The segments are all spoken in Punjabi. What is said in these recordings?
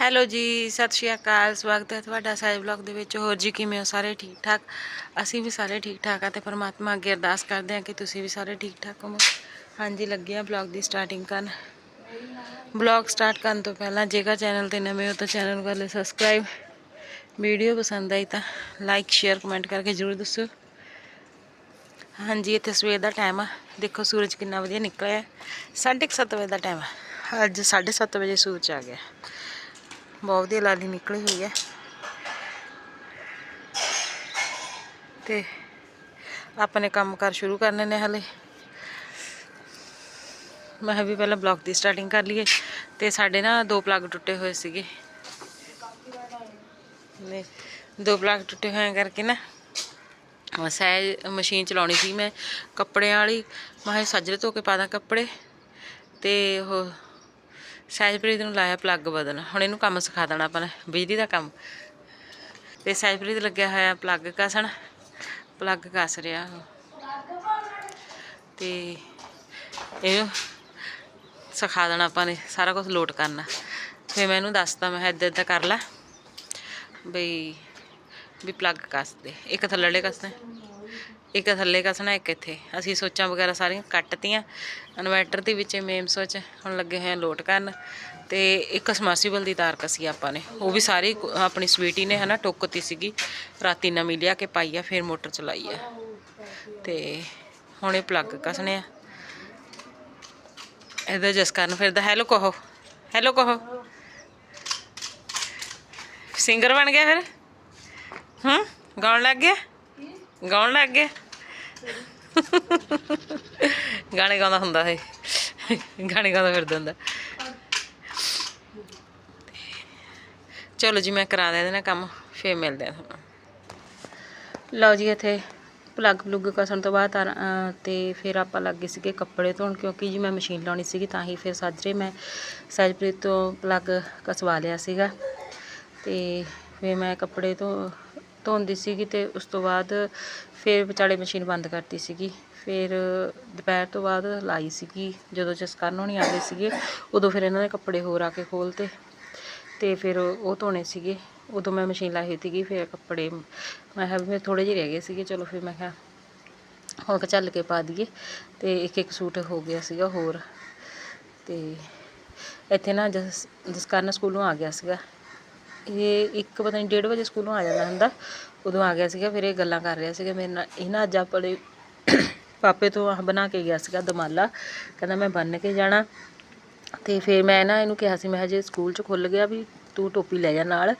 ਹੈਲੋ ਜੀ, ਸਤਿ ਸ਼੍ਰੀ ਅਕਾਲ, ਸਵਾਗਤ ਹੈ ਤੁਹਾਡਾ ਸਾਇਜ ਬਲੌਗ ਦੇ ਵਿੱਚ। ਹੋਰ ਜੀ, ਕਿਵੇਂ ਹੋ ਸਾਰੇ ਠੀਕ ਠਾਕ ਅਸੀਂ ਵੀ ਸਾਰੇ ਠੀਕ ਠਾਕ ਆ ਤੇ ਪਰਮਾਤਮਾ ਅੱਗੇ ਅਰਦਾਸ ਕਰਦੇ ਹਾਂ ਕਿ ਤੁਸੀਂ ਵੀ ਸਾਰੇ ਠੀਕ ਠਾਕ ਹੋਵੋ। ਹਾਂਜੀ, ਲੱਗੇ ਆ ਬਲੌਗ ਦੀ ਸਟਾਰਟਿੰਗ ਕਰਨ। ਬਲੌਗ ਸਟਾਰਟ ਕਰਨ ਤੋਂ ਪਹਿਲਾਂ ਜੇਕਰ ਚੈਨਲ ਤੇ ਨਵੇਂ ਹੋ ਤਾਂ ਚੈਨਲ ਨੂੰ ਕਰ ਲਿਓ ਸਬਸਕ੍ਰਾਈਬ ਵੀਡੀਓ ਪਸੰਦ ਆਈ ਤਾਂ ਲਾਈਕ ਸ਼ੇਅਰ ਕਮੈਂਟ ਕਰਕੇ ਜ਼ਰੂਰ ਦੱਸੋ। ਹਾਂਜੀ, ਇੱਥੇ ਸਵੇਰ ਦਾ ਟਾਈਮ ਆ। ਦੇਖੋ ਸੂਰਜ ਕਿੰਨਾ ਵਧੀਆ ਨਿਕਲਿਆ। 7:30 ਵਜੇ ਦਾ ਟਾਈਮ ਆ। ਅੱਜ 7:30 ਵਜੇ ਸੂਰਜ ਆ ਗਿਆ। ਬਹੁਤ ਵਧੀਆ ਲਾਲੀ ਨਿਕਲੀ ਹੋਈ ਹੈ। ਤੇ ਆਪਣੇ ਕੰਮ ਕਰ ਸ਼ੁਰੂ ਕਰਨੇ ਨੇ ਹਲੇ। ਮੈਂ ਵੀ ਪਹਿਲਾਂ ਬਲੌਗ ਦੀ ਸਟਾਰਟਿੰਗ ਕਰ ਲਈਏ। ਤੇ ਸਾਡੇ ਨਾ ਦੋ ਪਲੱਗ ਟੁੱਟੇ ਹੋਏ ਸੀਗੇ। ਨੇ ਦੋ ਪਲੱਗ ਟੁੱਟੇ ਹੋਏ ਕਰਕੇ ਨਾ ਸਹਿ ਮਸ਼ੀਨ ਚਲਾਉਣੀ ਸੀ ਮੈਂ ਕੱਪੜਿਆਂ ਵਾਲੀ। ਮੈਂ ਕਿਹਾ ਸੱਜਰੇ ਧੋ ਕੇ ਪਾ ਦਾਂ ਕੱਪੜੇ। ਤੇ ਉਹ ਸਹਿਜਪ੍ਰੀਤ ਨੂੰ ਲਾਇਆ ਪਲੱਗ ਬਦਲ। ਹੁਣ ਇਹਨੂੰ ਕੰਮ ਸਿਖਾ ਦੇਣਾ ਆਪਾਂ ਨੇ, ਬਿਜਲੀ ਦਾ ਕੰਮ। ਤੇ ਸਹਿਜਪ੍ਰੀਤ ਲੱਗਿਆ ਹੋਇਆ ਪਲੱਗ ਕਸਣ। ਪਲੱਗ ਕਸ ਰਿਹਾ। ਉਹ ਤੇ ਇਹ ਸਿਖਾ ਦੇਣਾ ਆਪਾਂ ਨੇ, ਸਾਰਾ ਕੁਝ ਲੋਟ ਕਰਨਾ। ਫਿਰ ਮੈਂ ਇਹਨੂੰ ਦੱਸਦਾ ਮੈਂ ਇੱਦਾਂ ਇੱਦਾਂ ਕਰ ਲੈ। ਬਈ, ਵੀ ਪਲੱਗ ਕੱਸ ਦੇ। ਇੱਕ ਥੱਲੜੇ ਕੱਸਦੇ। ਇੱਕ ਥੱਲੇ ਕੱਸਣਾ ਇੱਕ ਇੱਥੇ। ਅਸੀਂ ਸੋਚਾਂ ਵਗੈਰਾ ਸਾਰੀਆਂ ਕੱਟਤੀਆਂ। ਇਨਵਰਟਰ ਦੇ ਵਿੱਚ ਮੇਮ ਸੋਚ ਹੁਣ ਲੱਗੇ ਹੋਏ ਆ ਲੋਟ ਕਰਨ। ਤੇ ਇੱਕ ਸਮਰਸੀਬਲ ਦੀ ਤਾਰ ਕਸੀ ਆਪਾਂ ਨੇ। ਉਹ ਵੀ ਸਾਰੀ ਆਪਣੀ ਸਵੀਟੀ ਨੇ, ਹਨਾ, ਟੋਕਤੀ ਸੀਗੀ। ਰਾਤੀ ਨਵੀਂ ਲਿਆ ਕੇ ਪਾਈ ਆ, ਫਿਰ ਮੋਟਰ ਚਲਾਈ ਆ। ਤੇ ਹੁਣ ਇਹ ਪਲੱਗ ਕਸਣੇ ਆ। ਇਹਦਾ ਜਸ ਕਰਨ ਫਿਰਦਾ। ਹੈਲੋ ਕਹੋ। ਹੈਲੋ ਕਹੋ। ਸਿੰਗਰ ਬਣ ਗਿਆ ਫਿਰ। ਹੂੰ? ਗਾਉਣ ਲੱਗ ਗਿਆ? ਗਾਉਣ ਲੱਗ ਗਿਆ ਗਾਣੇ ਗਾਉਂਦਾ ਹੁੰਦਾ ਹੈ ਗਾਣੇ ਗਾਉਂਦਾ ਫਿਰਦਾ ਹੁੰਦਾ। ਚਲੋ ਜੀ, ਮੈਂ ਕਰਾ ਦਿਆਂ ਇਹਦੇ ਨਾਲ ਕੰਮ, ਫੇਰ ਮਿਲਦੇ ਆ ਤੁਹਾਨੂੰ। ਲਓ ਜੀ, ਇੱਥੇ ਪਲੱਗ ਪਲੁੱਗ ਕਸਣ ਤੋਂ ਬਾਅਦ ਤਾਰਾਂ- ਤੇ ਫਿਰ ਆਪਾਂ ਲੱਗੇ ਸੀਗੇ ਕੱਪੜੇ ਧੋਣ, ਕਿਉਂਕਿ ਜੀ ਮੈਂ ਮਸ਼ੀਨ ਲਾਉਣੀ ਸੀਗੀ, ਤਾਂ ਹੀ ਫਿਰ ਸਾਜਰੇ ਮੈਂ ਸਹਿਜਪ੍ਰੀਤ ਤੋਂ ਪਲੱਗ ਕਸਵਾ ਲਿਆ ਸੀਗਾ। ਤੇ ਫਿਰ ਮੈਂ ਕੱਪੜੇ ਧੋ ਧੋਂਦੀ ਸੀਗੀ ਤੇ ਉਸ ਤੋਂ ਬਾਅਦ ਫਿਰ ਵਿਚਾਲੇ ਮਸ਼ੀਨ ਬੰਦ ਕਰਤੀ ਸੀਗੀ। ਫਿਰ ਦੁਪਹਿਰ ਤੋਂ ਬਾਅਦ ਲਾਈ ਸੀਗੀ। ਜਦੋਂ ਜਸਕਰਨ ਹੋਣੀ ਆ ਗਏ ਸੀਗੇ, ਉਦੋਂ ਫਿਰ ਇਹਨਾਂ ਨੇ ਕੱਪੜੇ ਹੋਰ ਆ ਕੇ ਖੋਲ੍ਹਤੇ ਤੇ ਫਿਰ ਉਹ ਧੋਣੇ ਸੀਗੇ। ਉਦੋਂ ਮੈਂ ਮਸ਼ੀਨ ਲਾਈ ਹੋਈ ਸੀਗੀ, ਫਿਰ ਕੱਪੜੇ ਮੈਂ ਕਿਹਾ ਵੀ ਥੋੜੇ ਜਿਹੇ ਰਹਿ ਗਏ ਸੀਗੇ, ਚਲੋ ਫਿਰ ਮੈਂ ਕਿਹਾ ਹੁਣ ਚੱਲ ਕੇ ਪਾ ਦਈਏ ਤੇ ਇੱਕ ਇੱਕ ਸੂਟ ਹੋ ਗਿਆ ਸੀਗਾ ਹੋਰ। ਤੇ ਇੱਥੇ ਨਾ ਜਸ, ਜਸਕਰਨ ਸਕੂਲੋਂ ਆ ਗਿਆ ਸੀਗਾ। ਇਹ ਇੱਕ ਪਤਾ ਨਹੀਂ ਡੇਢ ਵਜੇ ਸਕੂਲੋਂ ਆ ਜਾਂਦਾ ਹੁੰਦਾ। ਉਦੋਂ ਆ ਗਿਆ ਸੀਗਾ, ਫਿਰ ਇਹ ਗੱਲਾਂ ਕਰ ਰਿਹਾ ਸੀਗਾ। ਮੇਰੇ ਨਾਲ, ਇਹ ਨਾ ਅੱਜ ਆਪਣੇ ਪਾਪੇ ਤੋਂ ਆਹ ਬਣਾ ਕੇ ਗਿਆ ਸੀਗਾ ਦਮਾਲਾ। ਕਹਿੰਦਾ ਮੈਂ ਬੰਨ ਕੇ ਜਾਣਾ। ਤੇ ਫਿਰ ਮੈਂ ਨਾ ਇਹਨੂੰ ਕਿਹਾ ਸੀ, ਮੈਂ ਹਜੇ ਸਕੂਲ ਚ ਖੁੱਲ ਗਿਆ ਵੀ ਤੂੰ ਟੋਪੀ ਲੈ ਜਾ ਨਾਲ।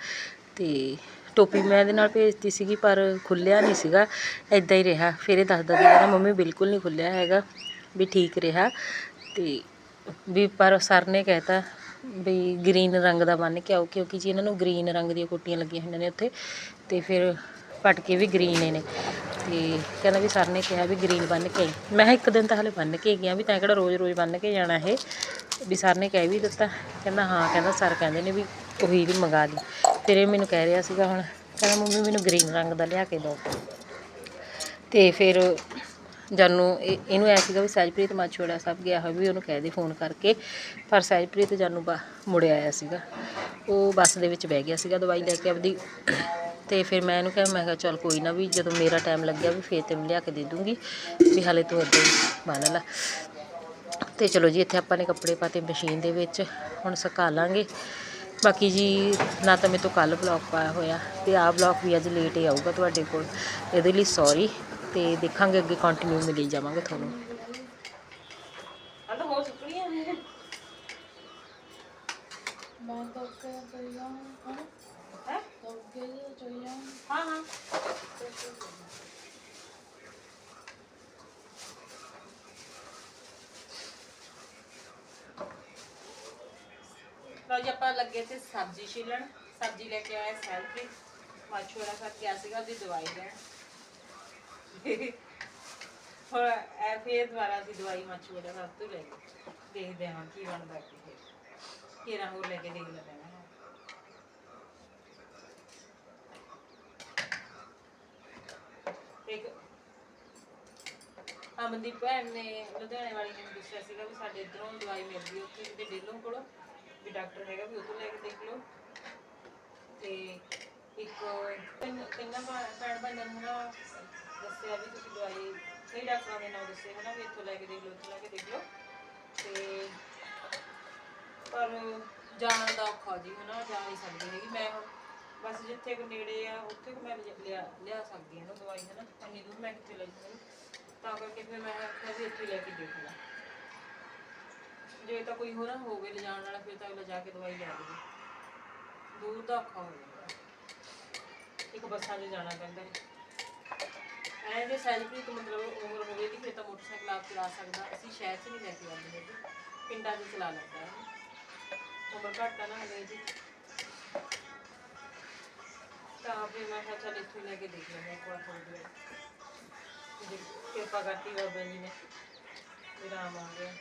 ਤੇ ਟੋਪੀ ਮੈਂ ਇਹਦੇ ਨਾਲ ਭੇਜਤੀ ਸੀਗੀ, ਪਰ ਖੁੱਲਿਆ ਨਹੀਂ ਸੀਗਾ। ਐਦਾਂ ਹੀ ਰਿਹਾ। ਫਿਰ ਇਹ ਦੱਸਦਾ ਸੀ, ਕਹਿੰਦਾ ਮੰਮੀ ਬਿਲਕੁਲ ਨਹੀਂ ਖੁੱਲਿਆ ਹੈਗਾ, ਵੀ ਠੀਕ ਰਿਹਾ। ਤੇ ਵੀ ਪਰ ਸਰ ਨੇ ਕਹਿਤਾ ਵੀ ਗ੍ਰੀਨ ਰੰਗ ਦਾ ਬੰਨ ਕੇ ਆਓ, ਕਿਉਂਕਿ ਜੀ ਇਹਨਾਂ ਨੂੰ ਗ੍ਰੀਨ ਰੰਗ ਦੀਆਂ ਕੋਟੀਆਂ ਲੱਗੀਆਂ ਹੋਈਆਂ ਨੇ ਉੱਥੇ, ਤੇ ਫਿਰ ਪਟਕੇ ਵੀ ਗ੍ਰੀਨ ਨੇ ਤੇ ਕਹਿੰਦਾ ਵੀ ਸਰ ਨੇ ਕਿਹਾ ਵੀ ਗ੍ਰੀਨ ਬੰਨ ਕੇ ਮੈਂ ਕਿਹਾ ਇੱਕ ਦਿਨ ਤਾਂ ਹਲੇ ਬੰਨ ਕੇ ਗਿਆ ਵੀ ਤੈਂ ਕਿਹੜਾ ਰੋਜ਼ ਰੋਜ਼ ਬੰਨ ਕੇ ਜਾਣਾ ਇਹ। ਵੀ ਸਰ ਨੇ ਕਹਿ ਵੀ ਦਿੱਤਾ। ਕਹਿੰਦਾ ਹਾਂ, ਕਹਿੰਦਾ ਸਰ ਕਹਿੰਦੇ ਨੇ ਵੀ ਉਹੀ ਵੀ ਮੰਗਾ ਲਈ। ਫਿਰ ਇਹ ਮੈਨੂੰ ਕਹਿ ਰਿਹਾ ਸੀਗਾ ਹੁਣ, ਕਹਿੰਦਾ ਮੰਮੀ ਮੈਨੂੰ ਗ੍ਰੀਨ ਰੰਗ ਦਾ ਲਿਆ ਕੇ ਦਿਓ। ਤੇ ਫਿਰ ਜਾਨੂੰ ਇਹ- ਇਹਨੂੰ ਐ ਸੀਗਾ ਵੀ ਸਹਿਜਪ੍ਰੀਤ ਮਾਛੋੜਾ ਸਾਹਿਬ ਗਿਆ ਹੋਇਆ ਵੀ ਉਹਨੂੰ ਕਹਿ ਦੇ ਫੋਨ ਕਰਕੇ। ਪਰ ਸਹਿਜਪ੍ਰੀਤ ਜਾਨੂੰ ਬਾ ਮੁੜ ਆਇਆ ਸੀਗਾ। ਉਹ ਬੱਸ ਦੇ ਵਿੱਚ ਬਹਿ ਗਿਆ ਸੀਗਾ ਦਵਾਈ ਲੈ ਕੇ ਆਪਦੀ। ਤੇ ਫਿਰ ਮੈਂ ਇਹਨੂੰ ਕਿਹਾ, ਮੈਂ ਕਿਹਾ, ਚੱਲ ਕੋਈ ਨਾ ਵੀ ਜਦੋਂ ਮੇਰਾ ਟਾਈਮ ਲੱਗਿਆ ਵੀ ਫੇਰ ਤੈਨੂੰ ਲਿਆ ਕੇ ਦੇ ਦੂੰਗੀ। ਵੀ ਹਾਲੇ ਤੂੰ ਅੱਗੇ ਹੀ ਬੰਨ ਲਾ। ਤੇ ਚਲੋ ਜੀ, ਇੱਥੇ ਆਪਾਂ ਨੇ ਕੱਪੜੇ ਪਾਤੇ ਮਸ਼ੀਨ ਦੇ ਵਿੱਚ। ਹੁਣ ਸੁਕਾ ਲਾਂਗੇ। ਬਾਕੀ ਜੀ, ਨਾ ਤਾਂ ਮੇਰੇ ਤੋਂ ਕੱਲ ਬਲੌਗ ਪਾਇਆ ਹੋਇਆ। ਤੇ ਆਹ ਬਲੌਗ ਵੀ ਅੱਜ ਲੇਟ ਹੀ ਆਊਗਾ ਤੁਹਾਡੇ ਕੋਲ। ਇਹਦੇ ਲਈ ਸੌਰੀ ਤੇ ਦੇਖਾਂਗੇ ਅੱਗੇ ਕੰਟੀਨਿਊ ਮਿਲੀ ਜਾਵਾਂਗੇ ਤੁਹਾਨੂੰ। ਹਲੋ ਹੋ ਚੁੱਕੀ ਹੈ ਮੈਂ ਤਾਂ ਕੇ ਚਲੀ ਜਾਵਾਂ ਹੈ? ਤਾਂ ਕੇ ਚਲੀ ਜਾਵਾਂ ਹਾਂ ਹਾਂ। ਲਓ ਜੀ ਆਪਾਂ ਲੱਗੇ ਤੇ ਸਬਜ਼ੀ ਛਿੱਲਣ। ਸਬਜ਼ੀ ਲੈ ਕੇ ਆਇਆ ਸੈਲਫੀ। ਮਾਛੋੜਾ ਕਰਕੇ ਆ ਸੀਗਾ ਉਹਦੀ ਦਵਾਈ ਲੈਣ। ਹੋਰ ਐ ਫੇਰ ਦੁਬਾਰਾ ਦੀ ਦਵਾਈ ਮਾਛੋੜਾ ਸਾਹਿਬ ਤੋਂ ਲੈ ਕੇ ਦੇਖਦੇ ਹਾਂ ਕੀ ਬਣਦਾ ਕੀ ਹੈ ਕੀਰਾ ਹੋਰ ਲੈ ਕੇ ਦੇਖ ਲੈਣਾ ਹੈ। ਇੱਕ ਅਮਨਦੀਪ ਭੈਣ ਨੇ ਲੁਧਿਆਣੇ ਵਾਲੀ ਨੇ ਦੱਸਿਆ ਸੀਗਾ ਵੀ ਸਾਡੇ ਇਧਰੋਂ ਦਵਾਈ ਮਿਲਦੀ ਉੱਥੇ ਕਿਤੇ ਡੇਲੋਂ ਕੋਲੋਂ ਵੀ ਡਾਕਟਰ ਹੈਗਾ ਵੀ ਉਧਰ ਲੈ ਕੇ ਦੇਖ ਲਓ। ਤੇ ਇੱਕ ਤਿੰਨ ਤਿੰਨਾਂ ਭੈਣ ਭਾਈਆਂ ਨੂੰ ਨਾ ਦੱਸਿਆ ਵੀ ਤੁਸੀਂ ਦਵਾਈ ਕਈ ਡਾਕਟਰਾਂ ਦੇ ਨਾਮ ਦੱਸੇ, ਹਨਾ, ਵੀ ਇੱਥੋਂ ਲੈ ਕੇ ਦੇਖ ਲਓ, ਇੱਥੋਂ ਲੈ ਕੇ ਦੇਖ ਲਓ। ਤੇ ਪਰ ਜਾਣ ਦਾ ਔਖਾ ਜੀ, ਹਨਾ, ਜਾ ਨਹੀਂ ਸਕਦੀ ਹੈਗੀ। ਮੈਂ ਹੁਣ ਬਸ ਜਿੱਥੇ ਕੋ ਨੇੜੇ ਆ, ਉੱਥੇ ਕੋ ਮੈਂ ਲਿਆ ਲਿਆ ਸਕਦੀ ਹਾਂ ਨਾ ਦਵਾਈ, ਹਨਾ। ਇੰਨੀ ਦੂਰ ਮੈਂ ਕਿੱਥੇ ਲੈ ਜਾਵਾਂਗੀ ਤਾਂ ਕਰਕੇ ਫਿਰ ਮੈਂ ਆਖਿਆ ਵੀ ਇੱਥੇ ਲੈ ਕੇ ਦੇਖ ਲਾ। ਜੇ ਤਾਂ ਕੋਈ ਹੋਰ ਹੋਵੇ ਲਿਜਾਣ ਵਾਲਾ, ਫਿਰ ਤਾਂ ਅਗਲਾ ਜਾ ਕੇ ਦਵਾਈ ਲੈ ਆਵੇ ਦੂਰ ਦਾ ਔਖਾ ਹੋ ਜਾਂਦਾ। ਇੱਕ ਬੱਸਾਂ 'ਚ ਜਾਣਾ ਪੈਂਦਾ। ਹੈ ਐਂ ਜੇ ਸੈਲਫੀ ਮਤਲਬ ਉਮਰ ਹੋਵੇ ਕਿ ਫਿਰ ਤਾਂ ਮੋਟਰਸਾਈਕਲ ਆਪ ਚਲਾ ਸਕਦਾ, ਅਸੀਂ ਸ਼ਹਿਰ 'ਚ ਨਹੀਂ ਲੈ ਕੇ ਆਉਂਦੇ ਹੈਗੇ। ਪਿੰਡਾਂ 'ਚ ਚਲਾ ਲੈਂਦਾ ਹੈ। ਉਮਰ ਘੱਟ ਆ ਨਾ ਹਲੇ ਜੀ। ਤਾਂ ਫਿਰ ਮੈਂ ਕਿਹਾ ਚੱਲ ਇੱਥੋਂ ਹੀ ਲੈ ਕੇ ਦੇਖ ਲੈਂਦੇ ਇੱਕ ਵਾਰ ਥੋੜੀ ਦੇਰ। ਕਿਰਪਾ ਕਰਤੀ ਬਾਬਾ ਜੀ ਨੇ। ਵਿਰਾਮ ਆ ਗਿਆ।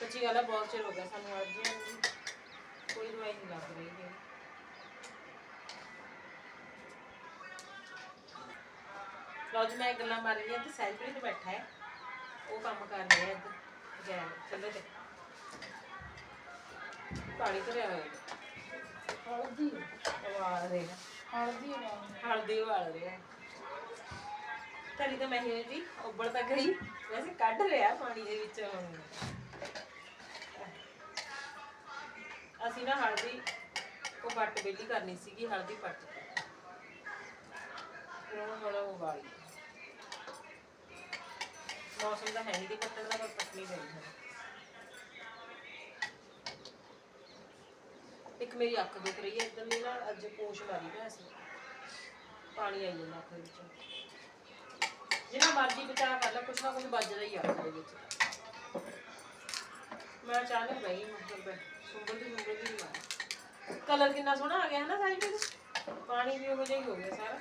ਸੱਚੀ ਗੱਲ ਹੈ ਬਹੁਤ ਚਿਰ ਹੋ ਗਿਆ ਸਾਨੂੰ ਅੱਜ ਕੋਈ ਦਵਾਈ ਨਹੀਂ ਲੱਗ ਰਹੀ ਹੈ ਲਓ ਜੀ ਮੈਂ ਗੱਲਾਂ ਮਾਰ ਰਹੀ ਹਾਂ ਤੇ ਸੈਲਫੀ ਤੇ ਬੈਠਾ ਹੈ। ਉਹ ਕੰਮ ਕਰ ਰਿਹਾ ਹੈ ਇੱਧਰ ਜੈ ਚੱਲੇ ਤੇ। ਪਾਣੀ ਭਰਿਆ ਹੋਇਆ ਹੈ। ਹਲਦੀ ਵਾਲ ਦੇ ਹਲਦੀ ਨਾਲ ਹਲਦੀ ਵਾਲ ਰਿਹਾ ਤਰੀ ਤਾਂ ਮੈਂ ਹੀ ਜੀ ਉੱਬਲ ਤਾਂ ਗਈ। ਵੈਸੇ ਕੱਢ ਰਿਹਾ ਪਾਣੀ ਦੇ ਵਿੱਚ। ਹੁਣ ਅਸੀਂ ਨਾ ਹਲਦੀ ਉਹ ਵੱਟ ਬੇਲੀ ਕਰਨੀ ਸੀਗੀ ਹਲਦੀ ਪੱਟ। ਉਹਨੂੰ ਹੁਣ ਉਬਾਲੀ ਮੌਸਮ ਦਾ ਹੈ ਨਹੀਂ ਦੀ ਪੱਟਣ ਦਾ ਪਰ ਪੱਟਣੀ ਪਈ ਹੈ ਇੱਕ ਮੇਰੀ ਅੱਖ ਦੁਖ ਰਹੀ ਹੈ ਇਧਰਲੀ ਨਾਲ ਅੱਜ ਪੋਸ਼ ਮਾਰੀ ਮੈਂ ਅਸੀਂ। ਪਾਣੀ ਆਈ ਜਾਂਦਾ ਅੱਖ ਵਿੱਚੋਂ। ਜਿੰਨਾ ਮਰਜ਼ੀ ਬਚਾ ਕਰ ਲੈ, ਕੁਛ ਨਾ ਕੁਛ ਵੱਜਦਾ ਹੀ ਆ ਅੱਖ ਦੇ ਵਿੱਚ। ਮੈਂ ਅਚਾਨਕ ਬਈ ਮਤਲਬ ਸੁੰਬਲ ਦੀ ਸੁੰਬਲ ਦੀ ਕਲਰ ਕਿੰਨਾ ਸੋਹਣਾ ਆ ਗਿਆ ਹੈ ਨਾ ਸਾਈਡ ਤੇ ਪਾਣੀ ਵੀ ਉਹੋ ਜਿਹਾ ਹੀ ਹੋ ਗਿਆ ਸਾਰਾ।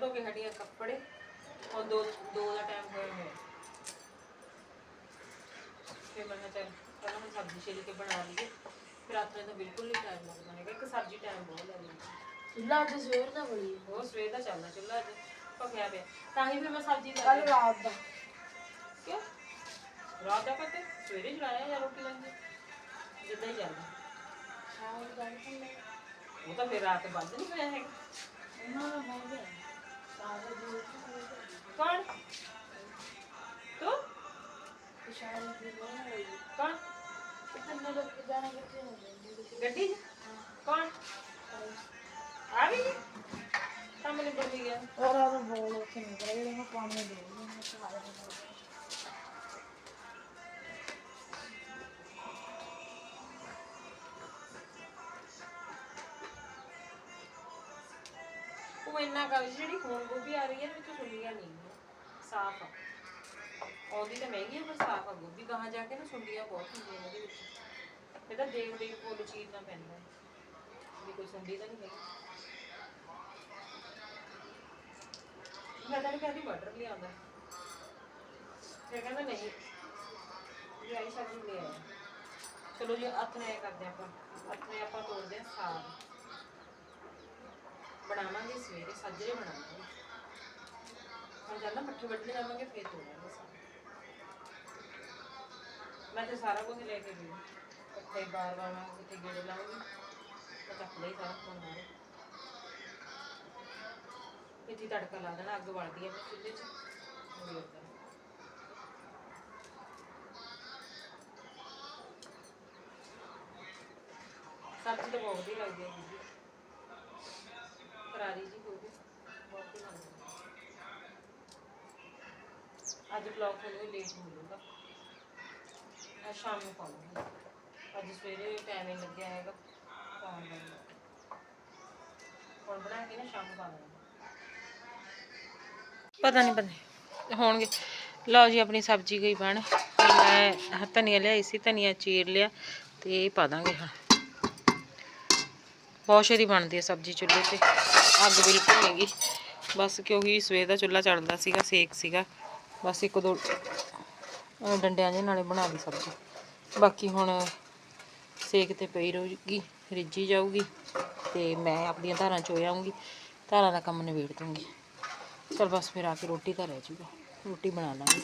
ਕਿ ਹਟੀਆਂ ਕੱਪੜੇ? ਹੁਣ ਦੋ ਦੋ ਦਾ ਟਾਈਮ ਹੋਇਆ ਹੋਇਆ। ਫਿਰ ਮੈਂ ਕਿਹਾ ਚੱਲ ਪਹਿਲਾਂ ਮੈਂ ਸਬਜ਼ੀ ਛੇਲ ਕੇ ਬਣਾ ਲਈਏ। ਫਿਰ ਰਾਤ ਨੂੰ ਤਾਂ ਬਿਲਕੁਲ ਨਹੀਂ ਟਾਈਮ ਲੱਗਦਾ ਹੈਗਾ ਇੱਕ ਸਬਜ਼ੀ ਟਾਈਮ ਬਹੁਤ ਲੱਗਦੀ ਚੁੱਲ੍ਹਾ ਅੱਜ ਸਵੇਰ ਦਾ ਬੜੀ ਹੈ। ਉਹ ਸਵੇਰ ਦਾ ਚੱਲਦਾ ਚੁੱਲ੍ਹਾ ਅੱਜ ਭਖਿਆ ਪਿਆ। ਤਾਂ ਹੀ ਫਿਰ ਮੈਂ ਸਬਜ਼ੀ ਲੈ ਕੱਲ। ਰਾਤ ਦਾ। ਕਿਉਂ? ਰਾਤ ਦਾ ਪਤੇ ਸਵੇਰੇ ਚਲਾਇਆ ਜਾਂ ਰੋਟੀ ਲੈਂਦੇ ਜਿੱਦਾਂ ਹੀ ਚੱਲਦਾ। ਸ਼ਾਮ ਨੂੰ ਗੱਲ ਕਰ ਉਹ ਤਾਂ ਫਿਰ ਰਾਤ ਬੰਦ ਨਹੀਂ ਹੋਇਆ ਹੈਗਾ। ਦਾ ਸ਼ਾਮ ਨੂੰ ਵੀ ਬੋਲ ਰਹੀ ਕੌਣ? ਕਿੰਨੇ ਲੋਕ ਜਾਣਾ ਕਿੱਥੇ ਹੋ ਜਾਂਦੇ ਗੱਡੀ 'ਚ ਕੌਣ ਆ। ਗਈ ਕੰਮ ਨਹੀਂ ਬਣ ਗਿਆ ਨੂੰ ਉਹ ਜਿਹੜੀ ਹੁਣ ਗੋਭੀ ਆ ਰਹੀ ਹੈ ਵਿੱਚ ਸੁੰਡੀਆਂ ਨਹੀਂ ਸਾਫ਼ ਆ। ਆਉਂਦੀ ਤਾਂ ਮਹਿੰਗੀ ਆ, ਪਰ ਸਾਫ਼ ਆ ਗੋਭੀ। ਕਹਾਂ ਜਾ ਕੇ ਨਾ ਸੁੰਡੀਆਂ ਬਹੁਤ ਹੁੰਦੀਆਂ ਇਹਦੇ ਵਿੱਚ। ਇਹ ਤਾਂ ਦੇਖ ਦੇਖ ਫੁੱਲ ਚੀਰਨਾ ਪੈਂਦਾ ਹੈ। ਵੀ ਕੋਈ ਸੁੰਡੀ ਤਾਂ ਨਹੀਂ ਹੈਗੀ। ਮੈਂ ਤਾਂ ਕਹਿੰਦੀ ਬਟਰ ਲਿਆਉਂਦਾ। ਫਿਰ ਕਹਿੰਦਾ ਨਹੀਂ। ਇਹ ਆਈ ਸਬਜ਼ੀ ਲੈ ਆਇਆ। ਚਲੋ ਜੀ, ਹੱਥ ਕਰਦੇ ਆਪਾਂ। ਹੱਥ ਆਪਾਂ ਤੋੜਦੇ ਹਾਂ ਸਾਗ। ਬਣਾਵਾਂਗੇ, ਸਵੇਰੇ ਸਾਜਰੇ ਬਣਾਵਾਂਗੇ। ਹੁਣ ਜਦੋਂ ਪੱਠੇ ਵੱਢਣ ਜਾਵਾਂਗੇ, ਫੇਰ ਤੋੜਾਂਗੇ ਸਾਗ ਮੈਂ ਤੇ ਸਾਰਾ ਕੁਝ ਲੈ ਕੇ ਗਈ। ਪੱਠੇ ਬਾਰ ਬਾਰ ਮੈਂ ਕਿਤੇ ਗੇੜੇ ਲਾਉਂਗੀ। ਮੈਂ ਚੱਕ ਲਈ ਸਾਰਾ ਸਮਾਨ ਬਾਹਰ ਇੱਥੇ ਤੜਕਾ ਲਾ ਦੇਣਾ, ਅੱਗ ਵળਦੀ ਹੈ ਚੁੱਲ੍ਹੇ 'ਚ। ਮੇਰ ਦਾ ਸਬਜ਼ੀ ਤਾਂ ਬਹੁਤ ਹੀ ਲੱਗਦੀ ਹੈ ਜੀ ਕਰਾਰੀ ਜੀ ਹੋ ਗਈ ਬਹੁਤ ਹੀ ਲੱਗਦੀ ਹੈ। ਅੱਜ ਤੁਹਾਨੂੰ ਲੇਟ ਮਿਲੂਗਾ ਅੱਜ ਸ਼ਾਮ ਨੂੰ ਪਾਉਂਗੀ ਅੱਜ ਸਵੇਰੇ ਟਾਈਮ ਹੀ ਲੱਗਿਆ ਹੈਗਾ। ਪਾਉਣ ਦਾ। ਹੁਣ ਬਣਾ ਕੇ ਨਾ ਸ਼ਾਮ ਨੂੰ ਪਾ ਦੇਣਾ ਪਤਾ ਨਹੀਂ ਪਤਾ ਹੋਣਗੇ। ਲਓ ਜੀ, ਆਪਣੀ ਸਬਜ਼ੀ ਗਈ ਬਣ। ਤੇ ਮੈਂ ਧਨੀਆ ਲਿਆਈ ਸੀ, ਧਨੀਆ ਚੀਰ ਲਿਆ ਤੇ ਇਹ ਪਾ ਦਾਂਗੇ ਹਾਂ। ਬਹੁਤ ਛੇਤੀ ਬਣਦੀ ਹੈ ਸਬਜ਼ੀ ਚੁੱਲ੍ਹੇ ਤੇ। ਅੱਗ ਬਿਲਕੁਲ ਨਹੀਂ ਗਈ ਬਸ ਕਿਉਂਕਿ ਸਵੇਰ ਦਾ ਚੁੱਲ੍ਹਾ ਚੜਦਾ ਸੀਗਾ, ਸੇਕ ਸੀਗਾ। ਬਸ ਇੱਕ ਦੋ ਡੰਡਿਆਂ ਦੇ ਨਾਲੇ ਬਣਾ ਲਈ ਸਬਜ਼ੀ। ਬਾਕੀ ਹੁਣ ਸੇਕ ਤੇ ਪਈ ਰਹੂਗੀ, ਰਿੱਝੀ ਜਾਊਗੀ ਤੇ ਮੈਂ ਆਪਣੀਆਂ ਧਾਰਾਂ ਚੋਏ ਆਉਂਗੀ ਧਾਰਾਂ ਦਾ ਕੰਮ ਨਿਬੇੜ ਦੂੰਗੀ। ਚਲ ਬਸ ਫਿਰ ਆ ਕੇ ਰੋਟੀ ਤਾਂ ਰਹਿ ਜੂਗਾ, ਰੋਟੀ ਬਣਾ ਲਾਂਗੇ।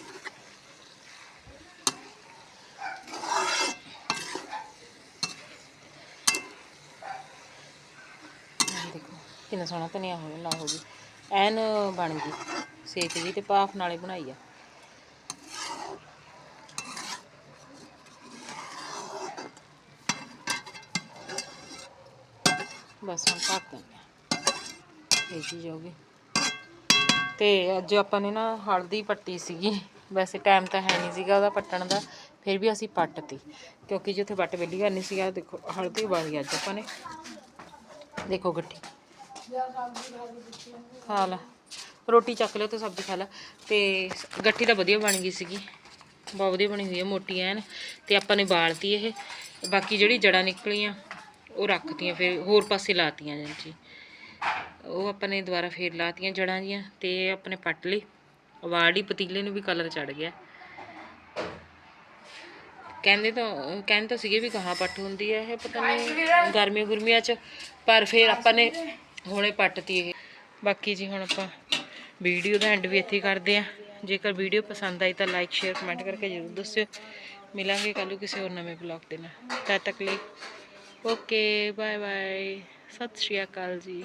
ਦੇਖੋ, ਕਿੰਨਾ ਸੋਹਣਾ ਧਨੀਆ ਹੋਇਆ ਲਾ ਹੋ ਗਈ, ਐਨ ਬਣ ਗਈ। ਸੇਕ ਜੀ ਤੇ ਭਾਫ ਨਾਲੇ ਬਣਾਈ ਆ। ਬਸ ਹੁਣ ਪੱਕ ਗਈ ਇਹ ਚੀਜ਼ ਹੋ ਗਈ ਤੇ ਅੱਜ ਆਪਾਂ ਨੇ ਨਾ ਹਲਦੀ ਪੱਟੀ ਸੀਗੀ। ਵੈਸੇ ਟਾਈਮ ਤਾਂ ਹੈ ਨਹੀਂ ਸੀਗਾ ਉਹਦਾ ਪੱਟਣ ਦਾ। ਫਿਰ ਵੀ ਅਸੀਂ ਪੱਟਤੀ। ਕਿਉਂਕਿ ਜਿੱਥੇ ਵੱਟ ਵੇਲੀ ਕਰਨੀ ਸੀ ਆ ਦੇਖੋ, ਹਲਦੀ ਵਾਲੀ ਅੱਜ ਆਪਾਂ ਨੇ। ਦੇਖੋ ਗੱਠੀ ਖਾ ਲਾ। ਰੋਟੀ ਚੱਕ ਲਿਓ ਤੇ ਸਬਜ਼ੀ ਖਾ ਲਾ। ਤੇ ਗੱਠੀ ਤਾਂ ਵਧੀਆ ਬਣ ਗਈ ਸੀਗੀ। ਬਹੁਤ ਵਧੀਆ ਬਣੀ ਹੋਈ ਹੈ ਮੋਟੀ ਐਨ। ਤੇ ਆਪਾਂ ਨੇ ਬਾਲਤੀ ਇਹ। ਬਾਕੀ ਜਿਹੜੀ ਜੜਾਂ ਨਿਕਲੀਆਂ, ਉਹ ਰੱਖਤੀਆਂ ਫਿਰ, ਹੋਰ ਪਾਸੇ ਲਾਤੀਆਂ ਜੀ। ਉਹ ਆਪਾਂ ਨੇ ਦੁਬਾਰਾ ਫੇਰ ਲਾਤੀਆਂ ਜੜਾਂ ਦੀਆਂ ਤੇ ਆਪਣੇ ਪੱਟ ਲਈ। ਵਾੜੀ ਪਤੀਲੇ ਨੂੰ ਵੀ ਕਲਰ ਚੜ ਗਿਆ। ਕਹਿੰਦੇ ਤਾਂ ਕਹਿੰਦੇ ਤਾਂ ਸੀਗੇ ਵੀ ਕਹਾਂ ਪੱਟ ਹੁੰਦੀ ਹੈ ਇਹ, ਪਤਾ ਨਹੀਂ ਗਰਮੀਆਂ ਗੁਰਮੀਆਂ ਚ। ਪਰ ਫਿਰ ਆਪਾਂ ਨੇ ਹੁਣੇ ਪੱਟਤੀ ਇਹ। ਬਾਕੀ ਜੀ ਹੁਣ ਆਪਾਂ ਵੀਡੀਓ ਦਾ ਐਂਡ ਵੀ ਇੱਥੇ ਕਰਦੇ ਆ ਜੇਕਰ ਵੀਡੀਓ ਪਸੰਦ ਆਈ ਤਾਂ ਲਾਈਕ ਸ਼ੇਅਰ ਕਮੈਂਟ ਕਰਕੇ ਜ਼ਰੂਰ ਦੱਸਿਓ। ਮਿਲਾਂਗੇ ਕੱਲ੍ਹ ਨੂੰ ਕਿਸੇ ਹੋਰ ਨਵੇਂ ਵਲੌਗ ਦੇ ਨਾਲ। ਤਦ ਤੱਕ ਲਈ ਓਕੇ ਬਾਏ ਬਾਏ ਸਤਿ ਸ਼੍ਰੀ ਅਕਾਲ ਜੀ।